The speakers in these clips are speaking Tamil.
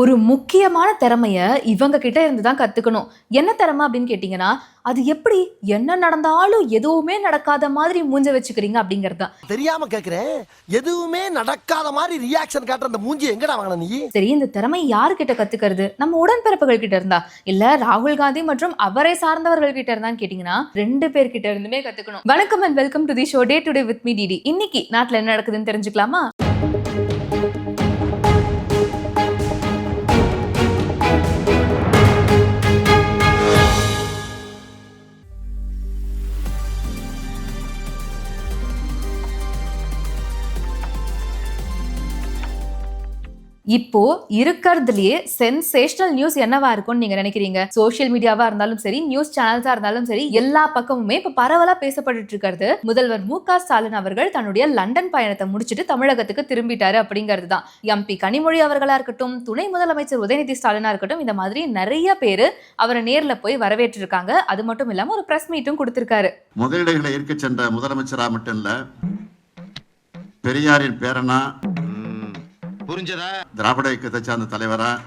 ஒரு முக்கியமான திறமைய இவங்க கிட்ட இருந்து தான் கத்துக்கணும். என்ன திறமை அப்படின்னு கேட்டீங்கன்னா அது எப்படி என்ன நடந்தாலும் எதுவுமே நடக்காத மாதிரி மூஞ்ச வச்சுக்கிறீங்க அப்படிங்கிறது தெரியாம கேக்குறேன் எதுவுமே நடக்காத மாதிரி ரியாக்ஷன் காட்டுற அந்த மூஞ்சி எங்கடா வாங்கின நீ? சரி இந்த திறமை யாருக்கிட்ட கத்துக்கிறது? நம்ம உடன்பிறப்புகள் கிட்ட இருந்தா? இல்ல ராகுல் காந்தி மற்றும் அவரை சார்ந்தவர்கள் கிட்ட இருந்தான்னு கேட்டீங்கன்னா ரெண்டு பேர் கிட்ட இருந்துமே கத்துக்கணும். வணக்கம் and welcome to the show day today with me DD இன்னைக்கு நாட்டுல என்ன நடக்குதுன்னு தெரிஞ்சுக்கலாமா? இப்போ இருக்கிறதுலயே சென்சேஷனல் நியூஸ் என்னவா இருக்கும்னு நீங்க நினைக்கிறீங்க? சோசியல் மீடியாவா இருந்தாலும் சரி நியூஸ் சேனல்ஸா இருந்தாலும் சரி எல்லா பக்கமுமே இப்ப பரவலா பேசப்பட்டு இருக்கிறது. முதல்வர் மு க ஸ்டாலின் அவர்கள் தன்னுடைய லண்டன் பயணத்தை முடிச்சிட்டு தமிழகத்துக்கு திரும்பிட்டாரு அப்படிங்கிறது தான். எம்பி கனிமொழி அவர்களா இருக்கட்டும் துணை முதலமைச்சர் உதயநிதி ஸ்டாலினா இருக்கட்டும் இந்த மாதிரி நிறைய பேரு அவரை நேர்ல போய் வரவேற்றிருக்காங்க. அது மட்டும் இல்லாம ஒரு பிரஸ் மீட்டும் கொடுத்திருக்காரு. முதலீடுகளை இருக்க சென்ற முதலமைச்சரா மட்டும் இல்ல பெரியாரின் பேரனா புரிஞ்சதா? திராவிட இயக்கத்தை சார்ந்த தலைவரா.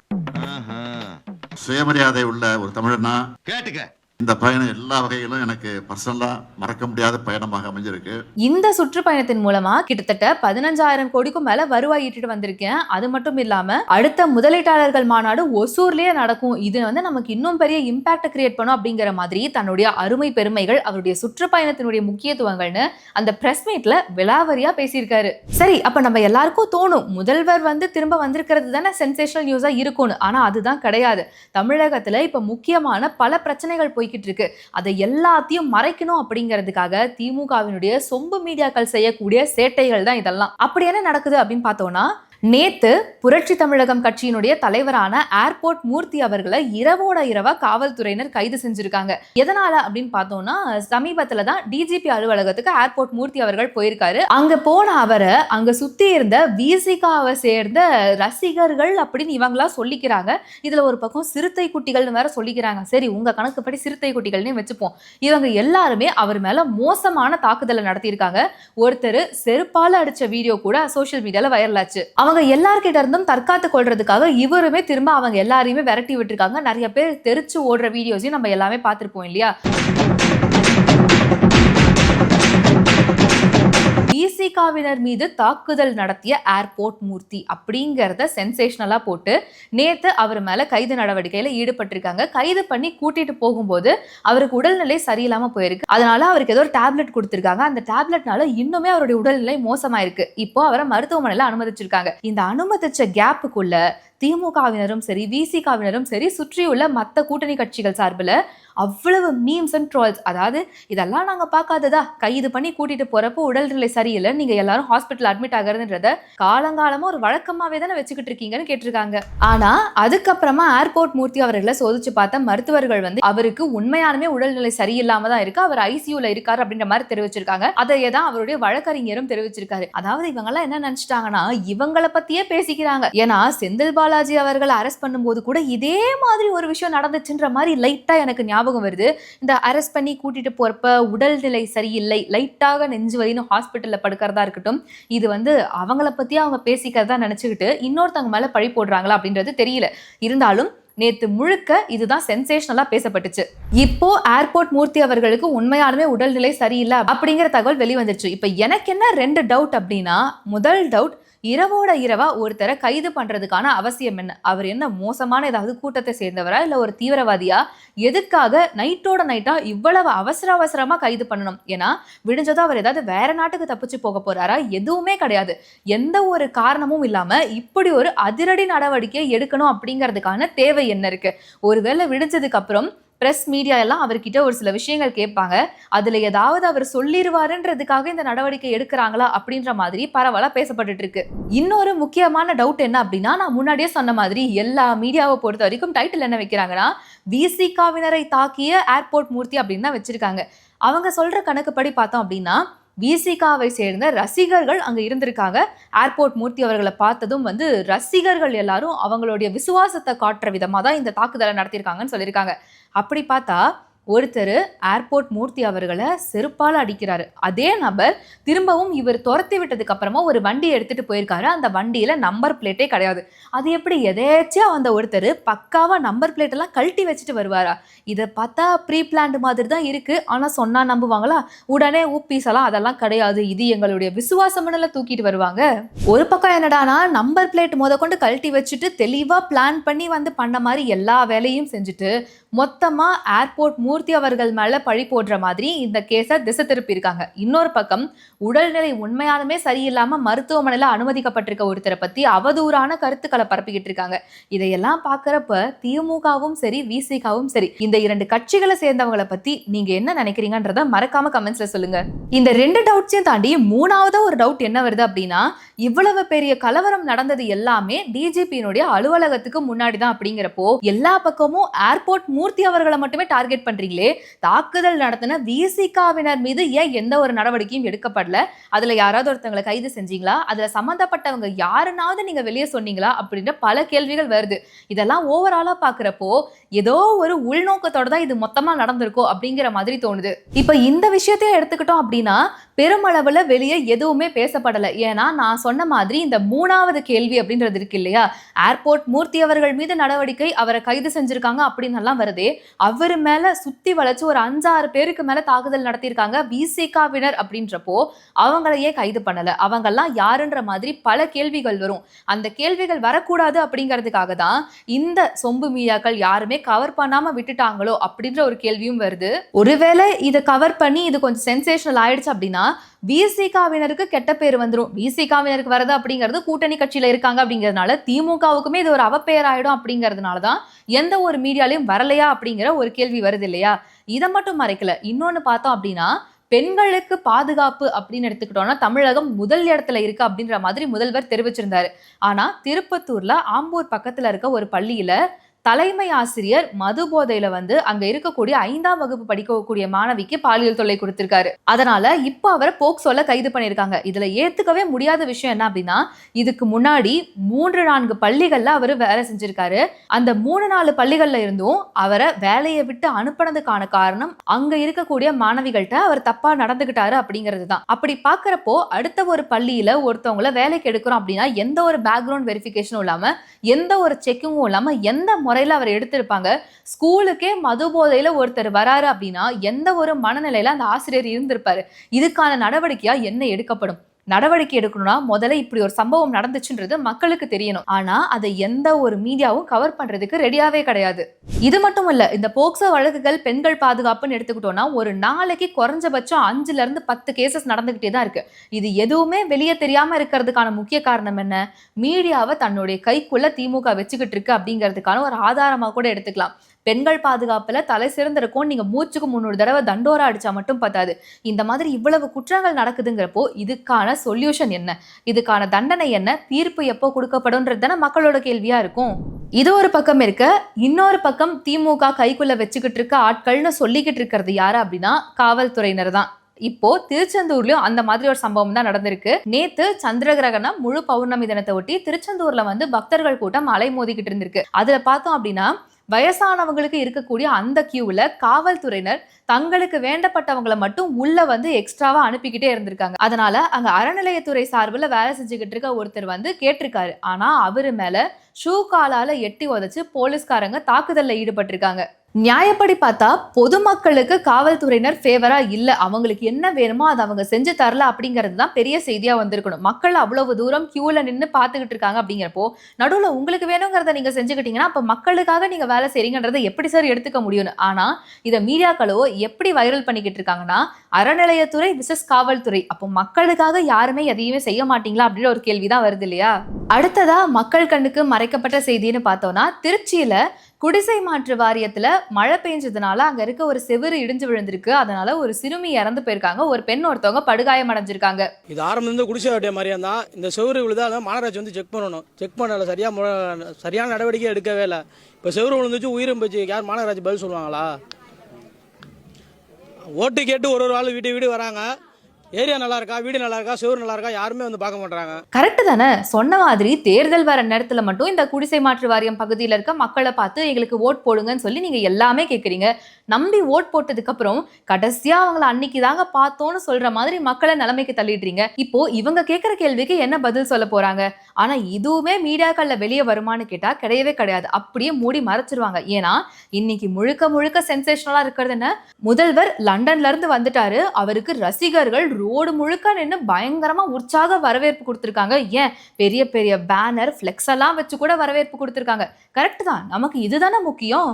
சுயமரியாதை உள்ள ஒரு தமிழனா? கேட்டுக்க. இந்த பயணம் எல்லா வகையிலும் எனக்கு பர்சனலா மறக்க முடியாத பயணமாக அமைஞ்சிருக்கு. இந்த சுற்றுப்பயணத்தின் மூலமா கிட்டத்தட்ட பதினஞ்சாயிரம் கோடிக்கும் மேல வருவாய் ஈட்டிட்டு வந்திருக்கேன். அது மட்டும் இல்லாம அடுத்த முதலீட்டாளர்கள் மாநாடு ஒசூர்லயே நடக்கும். இது வந்து நமக்கு இன்னும் பெரிய இம்பாக்ட கிரியேட் பண்ணும் அப்படிங்கிற மாதிரி தன்னுடைய அருமை பெருமைகள் அவருடைய சுற்றுப்பயணத்தினுடைய முக்கியத்துவங்கள்னு அந்த பிரஸ் மீட்ல விலாவரியா பேசியிருக்காரு. சரி அப்ப நம்ம எல்லாருக்கும் தோணும். முதல்வர் வந்து திரும்ப வந்திருக்கிறது தானே சென்சேஷனல் நியூஸா இருக்கும்னு. ஆனா அதுதான் கிடையாது. தமிழகத்துல இப்ப முக்கியமான பல பிரச்சனைகள் போய் போய்கிட்டு இருக்கு அதை எல்லாத்தையும் மறைக்கணும் அப்படிங்கிறதுக்காக திமுகவினுடைய சொம்பு மீடியாக்கள் செய்யக்கூடிய சேட்டைகள் தான் இதெல்லாம். அப்படி என்ன நடக்குது அப்படின்னு பார்த்தோம்னா நேத்து புரட்சி தமிழகம் கட்சியினுடைய தலைவரான ஏர்போர்ட் மூர்த்தி அவர்களை இரவோட இரவா காவல்துறையினர் கைது செஞ்சிருக்காங்க. எதனால அப்படின்னு பார்த்தோம்னா சமீபத்துல தான் டிஜிபி அலுவலகத்துக்கு ஏர்போர்ட் மூர்த்தி அவர்கள் போயிருக்காரு. அங்க போன அவரை அங்க சுத்தி இருந்த விசிகாவை சேர்ந்த ரசிகர்கள் அப்படின்னு இவங்களா சொல்லிக்கிறாங்க. இதுல ஒரு பக்கம் சிறுத்தை குட்டிகள்னு வேற சொல்லிக்கிறாங்க. சரி உங்க கணக்குப்படி சிறுத்தை குட்டிகள்னு வச்சுப்போம். இவங்க எல்லாருமே அவர் மேல மோசமான தாக்குதலை நடத்தியிருக்காங்க. ஒருத்தர் செருப்பால அடிச்ச வீடியோ கூட சோஷியல் மீடியால வைரல் ஆச்சு. அவங்க எல்லார்கிட்ட இருந்தும் தற்காத்து கொள்றதுக்காக இவருமே திரும்ப அவங்க எல்லாரையுமே விரட்டி விட்டுருக்காங்க. நிறைய பேர் தெரிச்சு ஓடுற வீடியோஸையும் நம்ம எல்லாமே பார்த்துருப்போம் இல்லையா? விசிகாவினர் மீது தாக்குதல் நடத்திய ஏர்போர்ட் மூர்த்தி அப்படிங்கிறத சென்சேஷனலாக போட்டு நேற்று அவர் மேலே கைது நடவடிக்கையில் ஈடுபட்டிருக்காங்க. கைது பண்ணி கூட்டிகிட்டு போகும்போது அவருக்கு உடல்நிலை சரியில்லாமல் போயிருக்கு. அதனால அவருக்கு ஏதோ ஒரு டேப்லெட் கொடுத்துருக்காங்க. அந்த டேப்லெட்னால இன்னுமே அவருடைய உடல்நிலை மோசமாயிருக்கு. இப்போ அவரை மருத்துவமனையில் அனுமதிச்சிருக்காங்க. இந்த அனுமதிச்ச கேப்புக்குள்ள திமுகவினரும் சரி விசிகாவினரும் சரி சுற்றியுள்ள மற்ற கூட்டணி கட்சிகள் சார்பில் அவ்வளவு மீம்ஸ் அண்ட் ட்ரால்ஸ் அதாவது இதெல்லாம் நாங்கள் பார்க்காததா? கைது பண்ணி கூட்டிட்டு போறப்போ உடல்நிலை சரியில்லை. நீங்க எல்லாரும் ஹாஸ்பிட்டல் அட்மிட் ஆகிறதுன்றத காலங்காலமா ஒரு வழக்கமாவே தானே வச்சுக்கிட்டு இருக்கீங்கன்னு கேட்டிருக்காங்க. ஆனா அதுக்கப்புறமா ஏர்போர்ட் மூர்த்தி அவர்களை சோதிச்சு பார்த்த மருத்துவர்கள் வந்து அவருக்கு உண்மையாலுமே உடல்நிலை சரியில்லாம தான் இருக்கு. அவர் ஐசியூல இருக்காரு அப்படின்ற மாதிரி தெரிவிச்சிருக்காங்க. அதையே தான் அவருடைய வழக்கறிஞரும் தெரிவிச்சிருக்காரு. அதாவது இவங்க எல்லாம் என்ன நினைச்சிட்டாங்கன்னா இவங்களை பத்தியே பேசிக்கிறாங்க. ஏன்னா செந்தில் பாலாஜி அவர்களை அரெஸ்ட் பண்ணும்போது கூட இதே மாதிரி ஒரு விஷயம் நடந்துச்சுன்ற மாதிரி லைட்டா எனக்கு ஞாபகம் வருது. இந்த அரெஸ்ட் பண்ணி கூட்டிட்டு போறப்ப உடல்நிலை சரியில்லை. லைட்டாக நெஞ்சு வலின்னு ஹாஸ்பிட்டல்ல படுக்கிறதா இருக்கட்டும் இது வந்து அவங்கள பத்தி அவங்க பேசிக்கிறதா நினைச்சுக்கிட்டு இன்னொருத்தவங்க மேல பழி போடுறாங்களா அப்படின்றது தெரியல. இருந்தாலும் நேத்து முழுக்க இதுதான் சென்சேஷனலா பேசப்பட்டுச்சு. இப்போ ஏர்போர்ட் மூர்த்தி அவர்களுக்கு உண்மையாலுமே உடல்நிலை சரியில்லை அப்படிங்கிற தகவல் வெளிவந்துச்சு இப்போ எனக்கு என்ன ரெண்டு டவுட் அப்படின்னா முதல் டவுட் இரவோட இரவா ஒருத்தரை கைது பண்றதுக்கான அவசியம் என்ன? அவர் என்ன மோசமான ஏதாவது கூட்டத்தை சேர்ந்தவரா? இல்ல ஒரு தீவிரவாதியா? எதுக்காக நைட்டோட நைட்டா இவ்வளவு அவசர அவசரமா கைது பண்ணணும்? ஏன்னா விடிஞ்சதா அவர் ஏதாவது வேற நாட்டுக்கு தப்பிச்சு போக போறாரா? எதுவுமே கிடையாது. எந்த ஒரு காரணமும் இல்லாம இப்படி ஒரு அதிரடி நடவடிக்கை எடுக்கணும் அப்படிங்கிறதுக்கான தேவை என்ன இருக்கு? ஒருவேளை விடிஞ்சதுக்கு அப்புறம் ப்ரெஸ் மீடியா எல்லாம் அவர்கிட்ட ஒரு சில விஷயங்கள் கேட்பாங்க. அதுல ஏதாவது அவர் சொல்லிடுவாருன்றதுக்காக இந்த நடவடிக்கை எடுக்கிறாங்களா அப்படின்ற மாதிரி பரவலா பேசப்பட்டுட்டு இருக்கு இன்னொரு முக்கியமான டவுட் என்ன அப்படின்னா நான் முன்னாடியே சொன்ன மாதிரி எல்லா மீடியாவை பொறுத்த வரைக்கும் டைட்டில் என்ன வைக்கிறாங்கன்னா விசிகாவினரை தாக்கிய ஏர்போர்ட் மூர்த்தி அப்படின்னு தான் வச்சிருக்காங்க. அவங்க சொல்ற கணக்குப்படி பார்த்தோம் அப்படின்னா விசிகாவை சேர்ந்த ரசிகர்கள் அங்கே இருந்திருக்காங்க. ஏர்போர்ட் மூர்த்தி அவர்களை பார்த்ததும் வந்து ரசிகர்கள் எல்லாரும் அவங்களுடைய விசுவாசத்தை காட்டுற விதமாக தான் இந்த தாக்குதலை நடத்தியிருக்காங்கன்னு சொல்லியிருக்காங்க. அப்படி பார்த்தா ஒருத்தர் ஏர்போர்ட் மூர்த்தி அவர்களை செருப்பால் அடிக்கிறாரு. அதே நபர் திரும்பவும் இவர் துரத்தி விட்டதுக்கு அப்புறமா ஒரு வண்டி எடுத்துட்டு போயிருக்காரு. அந்த வண்டியில நம்பர் பிளேட்டே கிடையாது. அது எப்படி எதேச்சியா வந்த ஒருத்தர் பக்காவா நம்பர் பிளேட்டெல்லாம் கழட்டி வச்சுட்டு வருவாரா? இதை பார்த்தா ப்ரீ பிளான்டு மாதிரி தான் இருக்கு. ஆனா சொன்னா நம்புவாங்களா? உடனே ஊப்பீஸ் எல்லாம் அதெல்லாம் கிடையாது. இது எங்களுடைய விசுவாசம்னு தூக்கிட்டு வருவாங்க. ஒரு பக்கம் என்னடானா நம்பர் பிளேட் முத கொண்டு கழட்டி வச்சுட்டு தெளிவா பிளான் பண்ணி வந்து பண்ண மாதிரி எல்லா வேலையும் செஞ்சுட்டு மொத்தமா ஏர்போர்ட் மூர்த்தி அவர்கள் மேல பழி போடுற மாதிரி இந்த கேஸை திசை திருப்பியிருக்காங்க. இன்னொரு பக்கம் உடல்நிலை உண்மையாலுமே சரியில்லாம மருத்துவமனையில அனுமதிக்கப்பட்டிருக்க ஒருத்தரை பத்தி அவதூறான கருத்துக்களை பரப்பிக்கிட்டு இருக்காங்க. இதையெல்லாம் பார்க்கறப்ப திமுகவும் சரி விசிகாவும் சரி இந்த இரண்டு கட்சிகளை சேர்ந்தவங்களை பத்தி நீங்க என்ன நினைக்கிறீங்கன்றத மறக்காம கமெண்ட்ஸ்ல சொல்லுங்க. இந்த ரெண்டு டவுட்ஸையும் தாண்டி மூணாவதா ஒரு டவுட் என்ன வருது அப்படின்னா இவ்வளவு பெரிய கலவரம் நடந்தது எல்லாமே டிஜிபியினுடைய அலுவலகத்துக்கு முன்னாடி தான் அப்படிங்கிறப்போ எல்லா பக்கமும் ஏர்போர்ட் மூர்த்தி அவர்களை மட்டுமே டார்கெட் பண்றீங்க. பண்றீங்களே தாக்குதல் நடத்தின விசிகாவினர் மீது ஏன் எந்த ஒரு நடவடிக்கையும் எடுக்கப்படல? அதுல யாராவது ஒருத்தவங்களை கைது செஞ்சீங்களா? அதுல சம்மந்தப்பட்டவங்க யாருனாவது நீங்க வெளியே சொன்னீங்களா? அப்படின்ற பல கேள்விகள் வருது. இதெல்லாம் ஓவராலா பாக்குறப்போ ஏதோ ஒரு உள்நோக்கத்தோட தான் இது மொத்தமா நடந்திருக்கோ அப்படிங்கிற மாதிரி தோணுது. இப்ப இந்த விஷயத்தையும் எடுத்துக்கிட்டோம் அப்படின்னா பெருமளவில் வெளியே எதுவுமே பேசப்படலை. ஏன்னா நான் சொன்ன மாதிரி இந்த மூணாவது கேள்வி அப்படின்றது இருக்கு இல்லையா? ஏர்போர்ட் மூர்த்தி அவர்கள் மீது நடவடிக்கை அவரை கைது செஞ்சிருக்காங்க அப்படின்னு எல்லாம் வருதே. அவர் மேல சுத்தி வளைச்சு ஒரு அஞ்சாறு பேருக்கு மேல தாக்குதல் நடத்தியிருக்காங்க விசிகாவினர் அப்படின்றப்போ அவங்களையே கைது பண்ணல. அவங்கெல்லாம் யாருன்ற மாதிரி பல கேள்விகள் வரும். அந்த கேள்விகள் வரக்கூடாது அப்படிங்கிறதுக்காக தான் இந்த சொம்பு மீடியாக்கள் யாருமே கவர் பண்ணாம விட்டுட்டாங்களோ அப்படின்ற ஒரு கேள்வியும் வருது. ஒருவேளை இதை கவர் பண்ணி இது கொஞ்சம் சென்சேஷனல் ஆயிடுச்சு அப்படின்னா விசிகாவினருக்கு கெட்ட பேர் வந்துடும் விசிகாவினருக்கு வருது அப்படிங்கிறது கூட்டணி கட்சியில் இருக்காங்க அப்படிங்கிறதுனால திமுகவுக்குமே இது ஒரு அவப்பெயர் ஆகிடும் அப்படிங்கிறதுனால தான் எந்த ஒரு மீடியாலையும் வரலையா அப்படிங்கிற ஒரு கேள்வி வருது இல்லையா? இதை மட்டும் மறைக்கல. இன்னொன்று பார்த்தோம் அப்படின்னா பெண்களுக்கு பாதுகாப்பு அப்படின்னு எடுத்துக்கிட்டோம்னா தமிழகம் முதல் இடத்துல இருக்கு அப்படின்ற மாதிரி முதல்வர் தெரிவிச்சிருந்தாரு. ஆனா திருப்பத்தூர்ல ஆம்பூர் பக்கத்துல இருக்க ஒரு பள்ளியில தலைமை ஆசிரியர் மது போதையில வந்து அங்க இருக்கக்கூடிய ஐந்தாம் வகுப்பு படிக்கக்கூடிய மாணவிக்கு பாலியல் தொல்லை கொடுத்திருக்காரு. அதனால இப்போ அவரை போக்சோல கைது பண்ணியிருக்காங்க. இதுல ஏத்துக்கவே முடியாத விஷயம் என்ன அப்படின்னா இதுக்கு முன்னாடி மூன்று நான்கு பள்ளிகள்ல அவர் வேலை செஞ்சிருக்காரு. அந்த மூணு நாலு பள்ளிகள்ல இருந்தும் அவரை வேலையை விட்டு அனுப்பினதுக்கான காரணம் அங்க இருக்கக்கூடிய மாணவிகள்கிட்ட அவர் தப்பா நடந்துகிட்டாரு அப்படிங்கிறது தான் அப்படி பாக்குறப்போ அடுத்த ஒரு பள்ளியில ஒருத்தவங்கள வேலைக்கு எடுக்கிறோம் அப்படின்னா எந்த ஒரு பேக்ரவுண்ட் வெரிஃபிகேஷனும் இல்லாம எந்த ஒரு செக்கிங்கும் இல்லாம எந்த முறையில் அவர் எடுத்திருப்பாங்க. ஸ்கூலுக்கே மது போதையில ஒருத்தர் வராரு அப்படின்னா எந்த ஒரு மனநிலையில அந்த ஆசிரியர் இருந்திருப்பாரு. இதுக்கான நடவடிக்கையா என்ன எடுக்கப்படும்? நடவடிக்கை எடுக்கணும்னா முதல்ல இப்படி ஒரு சம்பவம் நடந்துச்சுன்றது மக்களுக்கு தெரியணும். ஆனா அதை எந்த ஒரு மீடியாவும் கவர் பண்றதுக்கு ரெடியாவே கிடையாது. இது மட்டும் இல்ல இந்த போக்சோ வழக்குகள் பெண்கள் பாதுகாப்புன்னு எடுத்துக்கிட்டோம்னா ஒரு நாளைக்கு குறைஞ்சபட்சம் அஞ்சுல இருந்து பத்து கேசஸ் நடந்துகிட்டே தான் இருக்கு. இது எதுவுமே வெளியே தெரியாம இருக்கிறதுக்கான முக்கிய காரணம் என்ன? மீடியாவை தன்னுடைய கைக்குள்ள திமுக வச்சுக்கிட்டு இருக்கு அப்படிங்கிறதுக்கான ஒரு ஆதாரமா கூட எடுத்துக்கலாம். பெண்கள் பாதுகாப்புல தலை சிறந்திருக்கும் நீங்க மூச்சுக்கு முன்னூறு தடவை தண்டோரா அடிச்சா மட்டும் பத்தாது. இந்த மாதிரி இவ்வளவு குற்றங்கள் நடக்குதுங்கிறப்போ இதுக்கான சொல்யூஷன் என்ன? இதுக்கான தண்டனை என்ன? தீர்ப்பு எப்போ கொடுக்கப்படும்ன்றது தானே மக்களோட கேள்வியா இருக்கும். இது ஒரு பக்கம் இருக்க இன்னொரு பக்கம் திமுக கைக்குள்ள வச்சுக்கிட்டு இருக்க ஆட்கள்னு சொல்லிக்கிட்டு இருக்கிறது யாரு அப்படின்னா காவல்துறையினர் தான். இப்போ திருச்செந்தூர்லயும் அந்த மாதிரி ஒரு சம்பவம் தான் நடந்திருக்கு. நேத்து சந்திர கிரகணம் முழு பௌர்ணமி தினத்தை ஒட்டி திருச்செந்தூர்ல வந்து பக்தர்கள் கூட்டம் அலை மோதிக்கிட்டு இருந்திருக்கு. அதுல பார்த்தோம் அப்படின்னா வயசானவங்களுக்கு இருக்கக்கூடிய அந்த கியூவில் காவல்துறையினர் தங்களுக்கு வேண்டப்பட்டவங்களை மட்டும் உள்ள வந்து எக்ஸ்ட்ராவா அனுப்பிக்கிட்டே இருந்திருக்காங்க. அதனால அங்க அறநிலையத்துறை சார்பில் வேலை செஞ்சுக்கிட்டு இருக்க ஒருத்தர் வந்து கேட்டிருக்காரு. ஆனா அவரு மேல ஷூ காலால எட்டி உதச்சு போலீஸ்காரங்க தாக்குதலில் ஈடுபட்டிருக்காங்க. நியாயப்படி பார்த்தா பொதுமக்களுக்கு காவல்துறையினர் ஃபேவரா இல்ல. அவங்களுக்கு என்ன வேணுமோ அதை அவங்க செஞ்சு தரல அப்படிங்கிறது தான் பெரிய செய்தியா வந்திருக்கணும். மக்கள் அவ்வளவு தூரம் கியூல நின்று பார்த்துக்கிட்டு இருக்காங்க அப்படிங்கிறப்போ நடுவில் உங்களுக்கு வேணுங்கிறத நீங்க செஞ்சுக்கிட்டீங்கன்னா அப்ப மக்களுக்காக நீங்க வேலை செய்றீங்கன்றதை எப்படி சார் எடுத்துக்க முடியும்னு? ஆனா இதை மீடியாக்களோ எப்படி வைரல் பண்ணிக்கிட்டு இருக்காங்கன்னா அறநிலையத்துறை விசஸ் காவல்துறை. அப்போ மக்களுக்காக யாருமே எதையுமே செய்ய மாட்டீங்களா அப்படின்ற ஒரு கேள்விதான் வருது இல்லையா? அடுத்ததா மக்கள் கண்ணுக்கு மறைக்கப்பட்ட செய்தின்னு பார்த்தோம்னா திருச்சியில குடிசை மாற்று வாரியத்தில் மழை பெஞ்சதுனால அங்கே இருக்க ஒரு செவுரு இடிஞ்சு விழுந்திருக்கு. அதனால ஒரு சிறுமி இறந்து போயிருக்காங்க. ஒரு பெண் ஒருத்தவங்க படுகாயம் அடைஞ்சிருக்காங்க. இது ஆரம்பம் இருந்து குடிசை வாட்டிய மாதிரியா தான் இந்த செவரு விழுதா மாநகராட்சி வந்து செக் பண்ணணும். செக் பண்ணல சரியா சரியான நடவடிக்கை எடுக்கவே இல்லை. இப்போ செவரு விழுந்துச்சு உயிரும் போச்சு. யார் மாநகராட்சி பதில் சொல்லுவாங்களா? ஓட்டு கேட்டு ஒரு ஒரு ஆள் வீட்டு வீடு வராங்க. ஏரியா நல்லா இருக்கா வீடு நல்லா இருக்கா செவரு நல்லா இருக்கா யாருமே வந்து பார்க்க மாட்டாங்க கரெக்ட் தானே? சொன்ன மாதிரி தேர்தல் வர நேரத்துல மட்டும் இந்த குடிசை மாற்று வாரியம் பகுதியில் இருக்க மக்களை பார்த்து எங்களுக்கு ஓட் போடுங்கன்னு சொல்லி நீங்க எல்லாமே கேட்குறீங்க நம்பி ஓட் போட்டதுக்கு அப்புறம் கடைசியா அவங்கள அன்னைக்கு தாங்க பார்த்தோன்னு சொல்ற மாதிரி மக்களை நிலைமைக்கு தள்ளிடுறீங்க. இப்போ இவங்க கேட்குற கேள்விக்கு என்ன பதில் சொல்ல போறாங்க? ஆனா இதுவுமே மீடியாக்கள்ல வெளியே வருமான்னு கேட்டா கிடையவே கிடையாது. அப்படியே மூடி மறைச்சிருவாங்க. ஏன்னா இன்னைக்கு முழுக்க முழுக்க சென்சேஷனலா இருக்கிறது என்ன? முதல்வர் லண்டன்ல இருந்து வந்துட்டாரு. அவருக்கு ரசிகர்கள் ரோடு முழுக்க நின்று பயங்கரமாக உற்சாக வரவேற்பு கொடுத்துருக்காங்க. ஏன்? பெரிய பெரிய பேனர் ஃப்ளெக்ஸ் எல்லாம் வச்சு கூட வரவேற்பு கொடுத்துருக்காங்க. கரெக்ட் தான். நமக்கு இதுதானே முக்கியம்?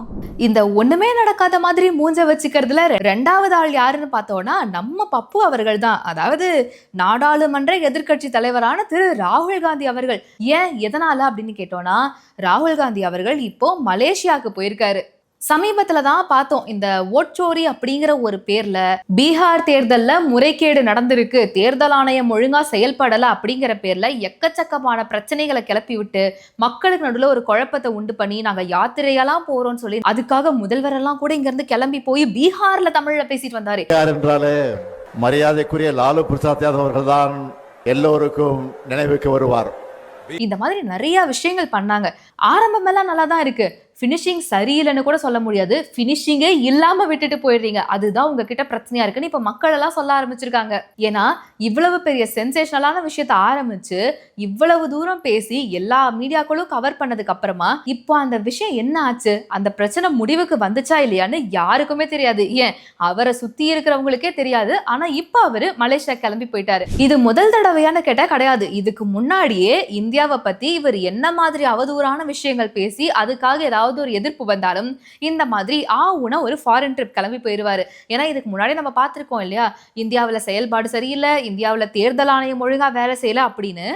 இந்த ஒன்றுமே நடக்காத மாதிரி மூஞ்ச வச்சுக்கிறதுல ரெண்டாவது ஆள் யாருன்னு பார்த்தோன்னா நம்ம பப்பு அவர்கள் தான். அதாவது நாடாளுமன்ற எதிர்க்கட்சி தலைவரான திரு ராகுல் காந்தி அவர்கள். ஏன்? எதனால அப்படின்னு கேட்டோம்னா ராகுல் காந்தி அவர்கள் இப்போ மலேசியாவுக்கு போயிருக்காரு. சமீபத்துல தான் பார்த்தோம். இந்த ஓட்சோரி அப்படிங்கிற ஒரு பேர்ல பீகார் தேர்தல்ல முறைகேடு நடந்திருக்கு. தேர்தல் ஆணையம் ஒழுங்கா செயல்படல அப்படிங்கிற பேர்ல எக்கச்சக்கமான பிரச்சனைகளை கிளப்பி விட்டு மக்களுக்கு நடுவில் ஒரு குழப்பத்தை உண்டு பண்ணி நாங்க யாத்திரையெல்லாம் போறோம்னு சொல்லி அதுக்காக முதல்வர் எல்லாம் கூட இங்க இருந்து கிளம்பி போய் பீகார்ல தமிழ்ல பேசிட்டு வந்தாரு. யார் என்றாலே மரியாதைக்குரிய லாலு பிரசாத் யாதவ் அவர்கள்தான் எல்லோருக்கும் நினைவுக்கு வருவார். இந்த மாதிரி நிறைய விஷயங்கள் பண்ணாங்க. ஆரம்பமெல்லாம் நல்லா தான் இருக்கு. ஃபினிஷிங் சரியில்லைன்னு கூட சொல்ல முடியாது. ஃபினிஷிங்கே இல்லாமல் விட்டுட்டு போயிடுறீங்க. அதுதான் உங்ககிட்ட பிரச்சனையாக இருக்குன்னு இப்போ மக்கள் எல்லாம் சொல்ல ஆரம்பிச்சிருக்காங்க. ஏன்னா இவ்வளவு பெரிய சென்சேஷனலான விஷயத்த ஆரம்பிச்சு இவ்வளவு தூரம் பேசி எல்லா மீடியாக்களும் கவர் பண்ணதுக்கு அப்புறமா இப்போ அந்த விஷயம் என்ன ஆச்சு? அந்த பிரச்சனை முடிவுக்கு வந்துச்சா இல்லையான்னு யாருக்குமே தெரியாது. ஏன்? அவரை சுத்தி இருக்கிறவங்களுக்கே தெரியாது. ஆனா இப்போ அவரு மலேசியா கிளம்பி போயிட்டாரு. இது முதல் தடவையான கேட்டா கிடையாது. இதுக்கு முன்னாடியே இந்தியாவை பத்தி இவர் என்ன மாதிரி அவதூறான விஷயங்கள் பேசி அதுக்காக ஏதாவது ஒரு எதிர்ப்பு வந்தாலும் இந்த மாதிரி ஆ உன ஒரு ஃபாரின் ட்ரிப் கிளம்பி போயிடுவார். ஏன்னா இதுக்கு முன்னாடி நம்ம பார்த்துருக்கோம் இல்லையா? இந்தியாவில் செயல்பாடு சரியில்லை இந்தியாவில் தேர்தல் ஆணையம் ஒழுங்காக வேலை செய்யலை அப்படின்னு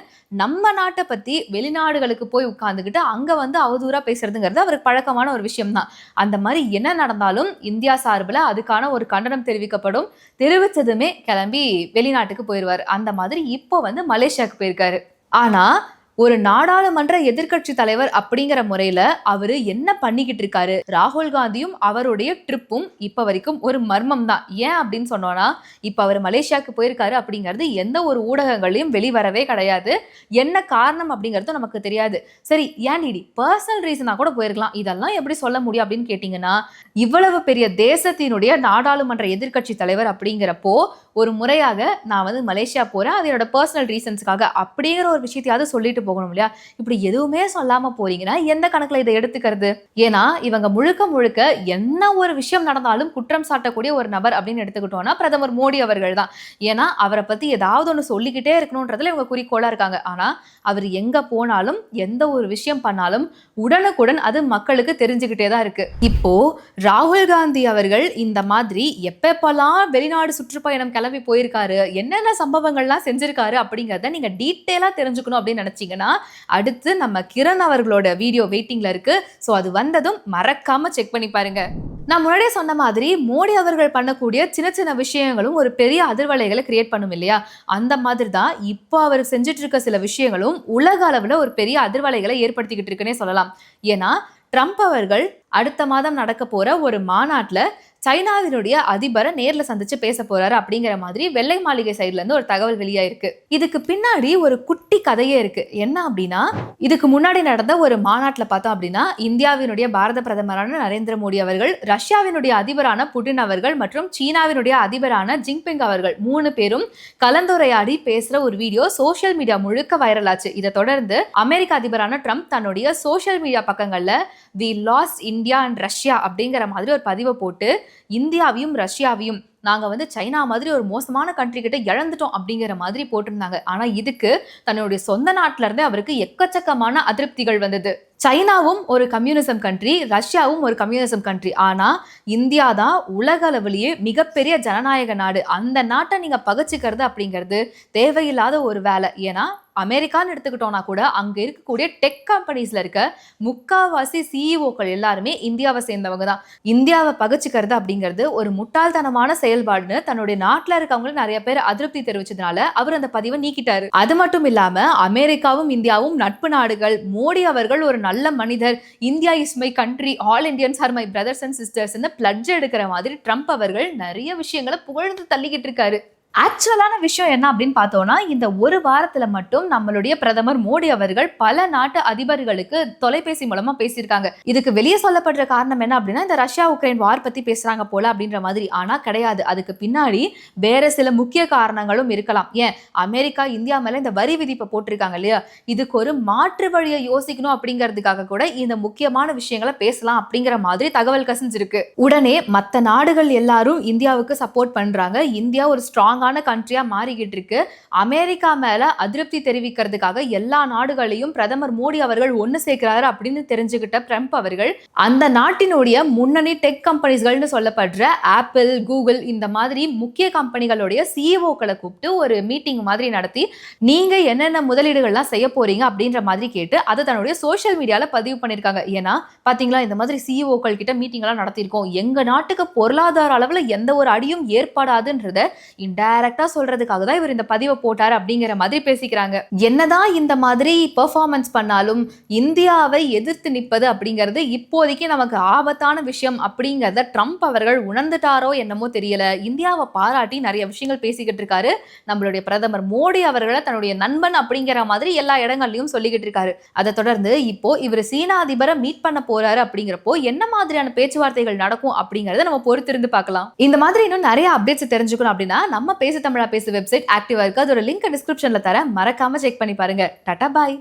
நம்ம நாட்டை பற்றி வெளிநாடுகளுக்கு போய் உட்காந்துக்கிட்டு அங்கே வந்து அவதூறாக பேசுறதுங்கிறது அவருக்கு பழக்கமான ஒரு விஷயம் தான் அந்த மாதிரி என்ன நடந்தாலும் இந்தியா சார்பில் அதுக்கான ஒரு கண்டனம் தெரிவிக்கப்படும். தெரிவித்ததுமே கிளம்பி வெளிநாட்டுக்கு போயிடுவார். அந்த மாதிரி இப்போ வந்து மலேசியாவுக்கு போயிருக்காரு. ஆனால் ஒரு நாடாளுமன்ற எதிர்க்கட்சி தலைவர் அப்படிங்கிற முறையில அவரு என்ன பண்ணிக்கிட்டு இருக்காரு? ராகுல் காந்தியும் அவருடைய ட்ரிப்பும் இப்ப வரைக்கும் ஒரு மர்மம் தான். ஏன் அப்படின்னு சொன்னோம்னா இப்ப அவர் மலேசியாவுக்கு போயிருக்காரு அப்படிங்கிறது எந்த ஒரு ஊடகங்களையும் வெளிவரவே கிடையாது. என்ன காரணம் அப்படிங்கிறதும் நமக்கு தெரியாது. சரி ஏன் இடி பர்சனல் ரீசனா கூட போயிருக்கலாம். இதெல்லாம் எப்படி சொல்ல முடியும் அப்படின்னு கேட்டீங்கன்னா இவ்வளவு பெரிய தேசத்தினுடைய நாடாளுமன்ற எதிர்க்கட்சி தலைவர் அப்படிங்கிறப்போ ஒரு முறையாக நான் வந்து மலேசியா போகிறேன் அது என்னோட பர்சனல் ரீசன்ஸ்க்காக அப்படிங்கிற ஒரு விஷயத்தையாவது சொல்லிட்டு போகணும் இல்லையா? இப்படி எதுவுமே சொல்லாமல் போறீங்கன்னா எந்த கணக்கில் இதை எடுத்துக்கிறது? ஏன்னா இவங்க முழுக்க முழுக்க என்ன ஒரு விஷயம் நடந்தாலும் குற்றம் சாட்டக்கூடிய ஒரு நபர் அப்படின்னு எடுத்துக்கிட்டோம்னா பிரதமர் மோடி அவர்கள் தான். ஏன்னா அவரை பற்றி ஏதாவது ஒன்று சொல்லிக்கிட்டே இருக்கணுன்றதுல இவங்க குறிக்கோளாக இருக்காங்க. ஆனால் அவர் எங்கே போனாலும் எந்த ஒரு விஷயம் பண்ணாலும் உடனுக்குடன் அது மக்களுக்கு தெரிஞ்சுக்கிட்டே தான் இருக்கு. இப்போ ராகுல் காந்தி அவர்கள் இந்த மாதிரி எப்பப்பெல்லாம் வெளிநாடு சுற்றுப்பயணம் கிளம்பி போயிருக்காரு. என்னென்ன சம்பவங்கள்லாம் செஞ்சிருக்காரு அப்படிங்கிறத நீங்கள் டீட்டெயிலாக தெரிஞ்சுக்கணும் அப்படின்னு நினச்சிங்கன்னா அடுத்து நம்ம கிரண் அவர்களோட வீடியோ வெயிட்டிங்கில் இருக்குது ஸோ அது வந்ததும் மறக்காமல் செக் பண்ணி பாருங்க. நான் முன்னாடியே சொன்ன மாதிரி மோடி அவர்கள் பண்ணக்கூடிய சின்ன சின்ன விஷயங்களும் ஒரு பெரிய அதிர்வலைகளை கிரியேட் பண்ணும் இல்லையா? அந்த மாதிரி தான் இப்போ அவர் செஞ்சுட்டு இருக்க சில விஷயங்களும் உலக அளவில் ஒரு பெரிய அதிர்வலைகளை ஏற்படுத்திக்கிட்டு இருக்குன்னே சொல்லலாம். ஏன்னா ட்ரம்ப் அவர்கள் அடுத்த மாதம் நடக்க போற ஒரு மாநாட்டில் சைனாவினுடைய அதிபரை நேரில் சந்திச்சு பேச போறாரு அப்படிங்கிற மாதிரி வெள்ளை மாளிகை சைடுல இருந்து ஒரு தகவல் வெளியாயிருக்கு. இதுக்கு பின்னாடி ஒரு குட்டி கதையே இருக்கு. என்ன அப்படின்னா இதுக்கு முன்னாடி நடந்த ஒரு மாநாட்டில் பார்த்தோம் அப்படின்னா இந்தியாவினுடைய பாரத பிரதமரான நரேந்திர மோடி அவர்கள் ரஷ்யாவினுடைய அதிபரான புட்டின் அவர்கள் மற்றும் சீனாவினுடைய அதிபரான ஜிங்பிங் அவர்கள் மூணு பேரும் கலந்துரையாடி பேசுற ஒரு வீடியோ சோஷியல் மீடியா முழுக்க வைரல் ஆச்சு. இதை தொடர்ந்து அமெரிக்க அதிபரான ட்ரம்ப் தன்னுடைய social media பக்கங்கள்ல we lost India and Russia அப்படிங்கிற மாதிரி ஒரு பதிவை போட்டு இந்தியாவையும் ரஷ்யாவையும் நாங்கள் வந்து சைனா மாதிரி ஒரு மோசமான கண்ட்ரி கிட்ட இழந்துட்டோம் அப்படிங்கிற மாதிரி போட்டிருந்தாங்க. ஆனால் இதுக்கு தன்னுடைய சொந்த நாட்டிலருந்தே அவருக்கு எக்கச்சக்கமான அதிருப்திகள் வந்தது. சைனாவும் ஒரு கம்யூனிசம் கண்ட்ரி ரஷ்யாவும் ஒரு கம்யூனிசம் கண்ட்ரி ஆனால் இந்தியா தான் உலக அளவிலேயே மிகப்பெரிய ஜனநாயக நாடு. அந்த நாட்டை நீங்கள் பகச்சிக்கிறது அப்படிங்கிறது தேவையில்லாத ஒரு வேலை. ஏன்னா அமெரிக்கான்னு எடுத்துக்கிட்டோம்னா கூட அங்கே இருக்கக்கூடிய டெக் கம்பெனிஸில் இருக்க முக்காவாசி சிஇஓக்கள் எல்லாருமே இந்தியாவை சேர்ந்தவங்க தான். இந்தியாவை பகச்சுக்கிறது அப்படிங்கிறது ஒரு முட்டாள்தனமான செயல்பாடுன்னு தன்னுடைய நாட்டில் இருக்கவங்களும் நிறைய பேர் அதிருப்தி தெரிவிச்சதுனால அவர் அந்த பதிவை நீக்கிட்டாரு. அது மட்டும் இல்லாம அமெரிக்காவும் இந்தியாவும் நட்பு நாடுகள். மோடி அவர்கள் ஒரு நல்ல மனிதர். India is my country all Indians are my brothers and sisters pledge எடுக்கிற மாதிரி ட்ரம்ப் அவர்கள் நிறைய விஷயங்களை புகழ்ந்து தள்ளிக்கிட்டு இருக்காரு. ஆக்சுவலான விஷயம் என்ன அப்படின்னு பார்த்தோம்னா இந்த ஒரு வாரத்தில் மட்டும் நம்மளுடைய பிரதமர் மோடி அவர்கள் பல நாட்டு அதிபர்களுக்கு தொலைபேசி மூலமா பேசியிருக்காங்க. இதுக்கு வெளியே சொல்லப்படுற காரணம் என்ன அப்படின்னா இந்த ரஷ்யா உக்ரைன் வார் பத்தி பேசுறாங்க போல அப்படின்ற மாதிரி. ஆனா கிடையாது. அதுக்கு பின்னாடி வேற சில முக்கிய காரணங்களும் இருக்கலாம். ஏன்? அமெரிக்கா இந்தியா மேல இந்த வரி விதிப்பை போட்டிருக்காங்க இல்லையா? இதுக்கு ஒரு மாற்று வழியை யோசிக்கணும் அப்படிங்கிறதுக்காக கூட இந்த முக்கியமான விஷயங்களை பேசலாம் அப்படிங்கிற மாதிரி தகவல் கசிஞ்சிருக்கு. உடனே மற்ற நாடுகள் எல்லாரும் இந்தியாவுக்கு சப்போர்ட் பண்றாங்க. இந்தியா ஒரு ஸ்ட்ராங்கான கண்ட்ரியாக மாறிக்கிட்டு இருக்கு அமெரிக்கா மேலே அதிருப்தி தெரிவிக்கிறதுக்காக எல்லா நாடுகளையும் பிரதமர் மோடி அவர்கள் ஒன்று சேர்க்கிறாரு அப்படின்னு தெரிஞ்சுக்கிட்ட ட்ரம்ப் அவர்கள் அந்த நாட்டினுடைய முன்னணி டெக் கம்பெனிஸ்கள்னு சொல்லப்படுற ஆப்பிள் கூகுள் இந்த மாதிரி முக்கிய கம்பெனிகளுடைய சிஇஓக்களை கூப்பிட்டு ஒரு மீட்டிங் மாதிரி நடத்தி நீங்கள் என்னென்ன முதலீடுகள்லாம் செய்ய போறீங்க? அப்படின்ற மாதிரி கேட்டு அதை தன்னுடைய சோஷியல் மீடியாவில் பதிவு பண்ணியிருக்காங்க. ஏன்னா பார்த்தீங்களா இந்த மாதிரி சிஇஓக்கள் கிட்ட மீட்டிங்லாம் நடத்தியிருக்கோம். எங்கள் நாட்டுக்கு பொருளாதார அளவில் எந்த ஒரு அடியும் ஏற்படாதுன்றத டைரக்டா சொல்றதுக்காக தான் இவர் இந்த பதிவை போட்டார் அப்படிங்கிற மாதிரி பேசிக்கிறாங்க. என்னதான் இந்த மாதிரி பெர்ஃபார்மன்ஸ் பண்ணாலும் இந்தியாவை எதிர்த்து நிற்பது அப்படிங்கிறது இப்போதைக்கு நமக்கு ஆபத்தான விஷயம் அப்படிங்கிறத ட்ரம்ப் அவர்கள் உணர்ந்துட்டாரோ என்னமோ தெரியல. இந்தியாவை பாராட்டி நிறைய விஷயங்கள் பேசிக்கிட்டு இருக்காரு. நம்மளுடைய பிரதமர் மோடி அவர்களை தன்னுடைய நண்பன் அப்படிங்கிற மாதிரி எல்லா இடங்கள்லயும் சொல்லிக்கிட்டு இருக்காரு. அதை தொடர்ந்து இப்போ இவர் சீனா அதிபரை மீட் பண்ண போறாரு அப்படிங்கிறப்போ என்ன மாதிரியான பேச்சுவார்த்தைகள் நடக்கும் அப்படிங்கறத நம்ம பொறுத்திருந்து பார்க்கலாம். இந்த மாதிரி இன்னும் நிறைய அப்டேட்ஸ் தெரிஞ்சுக்கணும் அப்படின்னா நம்ம பேசு தமிழா பேசு வெப்சைட் ஆக்டிவா இருக்கு. அதோட லிங்க் டிஸ்கிரிப்ஷன்ல தர மறக்காம செக் பண்ணி பாருங்க. டாடா பாய்